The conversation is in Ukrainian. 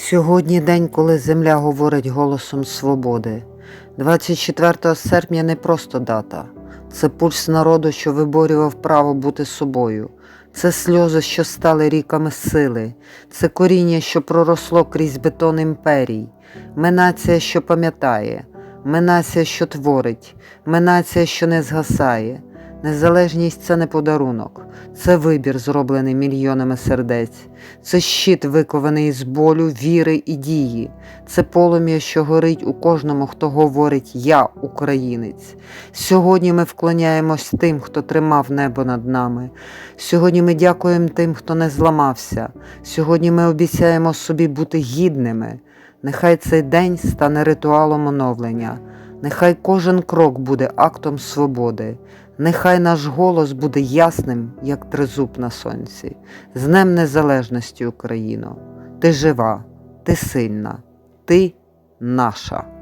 Сьогодні день, коли земля говорить голосом свободи. 24 серпня не просто дата, це пульс народу, що виборював право бути собою. Це сльози, що стали ріками сили, це коріння, що проросло крізь бетон імперій. Ми нація, що пам'ятає, ми нація, що творить, ми нація, що не згасає. Незалежність це не подарунок, це вибір, зроблений мільйонами сердець, це щит, викований з болю, віри і дії, це полум'я, що горить у кожному, хто говорить Я українець. Сьогодні ми вклоняємось тим, хто тримав небо над нами. Сьогодні ми дякуємо тим, хто не зламався. Сьогодні ми обіцяємо собі бути гідними. Нехай цей день стане ритуалом оновлення. Нехай кожен крок буде актом свободи. Нехай наш голос буде ясним, як тризуб на сонці. З Днем Незалежності Україно. Ти жива, ти сильна, ти наша.